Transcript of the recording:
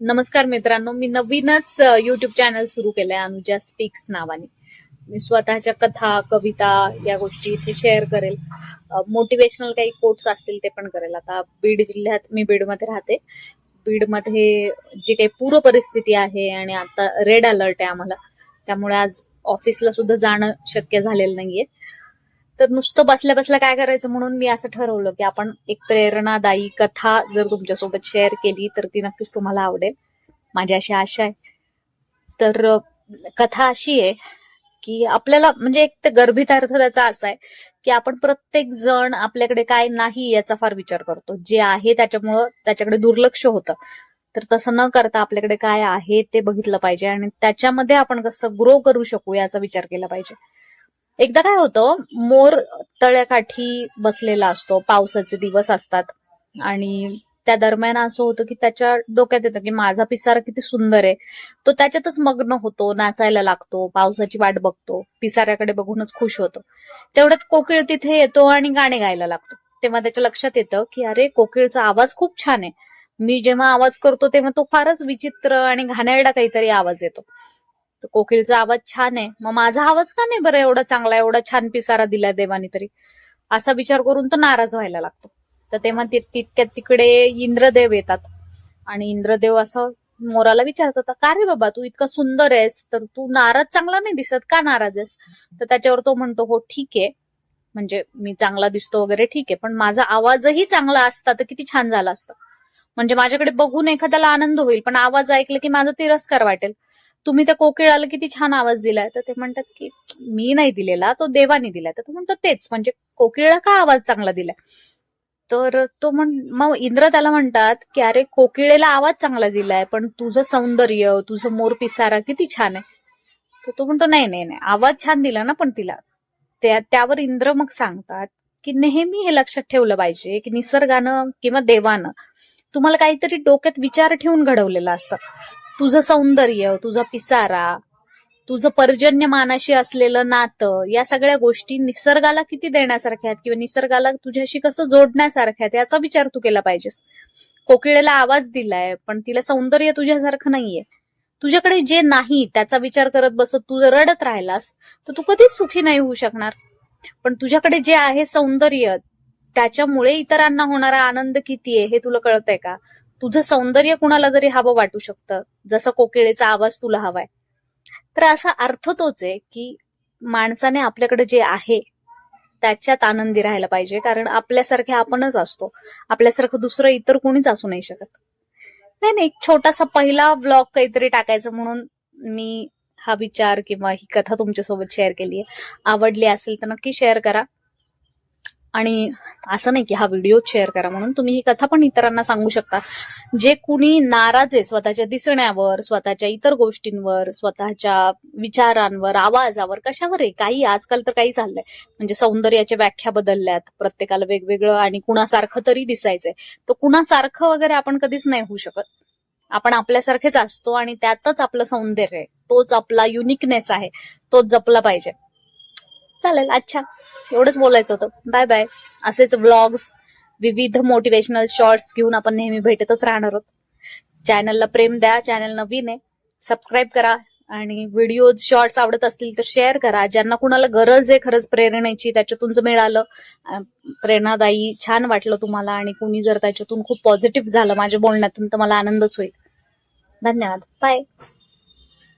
नमस्कार मित्रांनो मी नवीनच युट्यूब चॅनल सुरू केलंय अनुजा स्पीक्स नावाने. मी स्वतःच्या कथा कविता या गोष्टी इथे शेअर करेल. मोटिवेशनल काही कोट्स असतील ते पण करेल. आता बीड जिल्ह्यात मी बीडमध्ये राहते. बीडमध्ये जी काही पूर परिस्थिती आहे आणि आता रेड अलर्ट आहे आम्हाला. त्यामुळे आज ऑफिसला सुद्धा जाणं शक्य झालेलं नाहीये. तर नुसतं बसल्या बसल्या काय करायचं म्हणून मी असं ठरवलं की आपण एक प्रेरणादायी कथा जर तुमच्यासोबत शेअर केली तर ती नक्कीच तुम्हाला आवडेल. माझी अशी आशा आहे. तर कथा अशी आहे की आपल्याला म्हणजे एक तर गर्भित अर्थ त्याचा असा आहे की आपण प्रत्येक जण आपल्याकडे काय नाही याचा फार विचार करतो. जे आहे त्याच्यामुळं त्याच्याकडे दुर्लक्ष होतं. तर तसं न करता आपल्याकडे काय आहे ते बघितलं पाहिजे आणि त्याच्यामध्ये आपण कसं ग्रो करू शकू याचा विचार केला पाहिजे. एकदा काय होतं मोर तळ्याकाठी बसलेला असतो पावसाचे दिवस असतात. आणि त्या दरम्यान असं होतं की त्याच्या डोक्यात येतं की माझा पिसारा किती सुंदर आहे. तो त्याच्यातच मग्न होतो नाचायला लागतो पावसाची वाट बघतो पिसाऱ्याकडे बघूनच खुश होतो. तेवढ्यात कोकिळ तिथे येतो आणि गाणे गायला लागतो. तेव्हा त्याच्या लक्षात येतं की अरे कोकिळचा आवाज खूप छान आहे. मी जेव्हा आवाज करतो तेव्हा तो फारच विचित्र आणि घाणेरडा काहीतरी आवाज येतो. तर कोकिळचा आवाज छान आहे. मग माझा आवाज का नाही बरं एवढा चांगला एवढा छान पिसारा दिला देवाने तरी? असा विचार करून तो नाराज व्हायला लागतो. तर तेव्हा ति- तितक्यात तिकडे इंद्रदेव येतात. आणि इंद्रदेव असं मोराला विचारतात का रे बाबा तू इतका सुंदर आहेस तर तू नाराज चांगला नाही दिसत? का नाराज आहेस? तर त्याच्यावर तो म्हणतो हो ठीक आहे. म्हणजे मी चांगला दिसतो वगैरे ठीक आहे पण माझा आवाजही चांगला असता तर किती छान झाला असतं. म्हणजे माझ्याकडे बघून एखाद्याला आनंद होईल पण आवाज ऐकलं की माझा तिरस्कार वाटेल. तुम्ही त्या कोकिळाला किती छान आवाज दिलाय. तर ते म्हणतात की मी नाही दिलेला तो देवाने दिलाय. तर तो म्हणतो तेच म्हणजे कोकिळा का आवाज चांगला दिलाय? तर तो म्हण मग इंद्र त्याला म्हणतात की अरे कोकिळेला आवाज चांगला दिलाय पण तुझं सौंदर्य तुझं मोर पिसारा किती छान आहे. तर तो म्हणतो नाही नाही नाही आवाज छान दिला ना पण तिला. त्या त्यावर इंद्र मग सांगतात की नेहमी हे लक्षात ठेवलं पाहिजे की निसर्गानं किंवा देवानं तुम्हाला काहीतरी डोक्यात विचार ठेवून घडवलेला असतं. तुझं सौंदर्य तुझा पिसारा तुझं पर्जन्यमानाशी असलेलं नातं या सगळ्या गोष्टी निसर्गाला किती देण्यासारख्या आहेत? किंवा निसर्गाला तुझ्याशी कसं जोडण्यासारख्या आहेत? याचा विचार तू केला पाहिजेस. कोकिळेला आवाज दिलाय पण तिला सौंदर्य तुझ्यासारखं नाहीये. तुझ्याकडे जे नाही त्याचा विचार करत बसत तू जर रडत राहिलास तर तू कधीच सुखी नाही होऊ शकणार. पण तुझ्याकडे जे आहे सौंदर्य त्याच्यामुळे इतरांना होणारा आनंद किती आहे हे तुला कळतंय का? तुझं सौंदर्य कुणाला जरी हवं वाटू शकतं जसं कोकिळेचा आवाज तुला हवाय. तर असा अर्थ तोच आहे की माणसाने आपल्याकडे जे आहे त्याच्यात आनंदी राहायला पाहिजे. कारण आपल्यासारखे आपणच असतो. आपल्यासारखं दुसरं इतर कोणीच असू नाही शकत. नाही नाही एक छोटासा पहिला व्लॉग काहीतरी टाकायचं म्हणून मी हा विचार किंवा ही कथा तुमच्यासोबत शेअर केली आहे आवडली असेल तर नक्की शेअर करा. आणि असं नाही की हा व्हिडिओ शेअर करा म्हणून तुम्ही ही कथा पण इतरांना सांगू शकता. जे कुणी नाराज आहे स्वतःच्या दिसण्यावर स्वतःच्या इतर गोष्टींवर स्वतःच्या विचारांवर आवाजावर कशावर आहे? काही आजकाल तर काही चाललंय म्हणजे सौंदर्याच्या व्याख्या बदलल्यात. प्रत्येकाला वेगवेगळं आणि कुणासारखं तरी दिसायचंय. तर कुणासारखं वगैरे आपण कधीच नाही होऊ शकत. आपण आपल्यासारखेच असतो आणि त्यातच आपलं सौंदर्य आहे. तोच आपला युनिकनेस आहे. तोच जपला पाहिजे. चालेल अच्छा. एवढंच बोलायचं होतं. बाय बाय असेच व्लॉग्स विविध मोटिवेशनल शॉर्ट्स घेऊन आपण नेहमी भेटतच राहणार आहोत. चॅनलला प्रेम द्या चॅनल नवीन आहे. सबस्क्राईब करा आणि व्हिडिओ शॉर्ट्स आवडत असतील तर शेअर करा. ज्यांना कुणाला गरज आहे खरंच प्रेरणेची त्याच्यातून जर मिळालं प्रेरणादायी छान वाटलं तुम्हाला आणि कुणी जर त्याच्यातून खूप पॉझिटिव्ह झालं माझ्या बोलण्यातून तर मला आनंदच होईल. धन्यवाद. बाय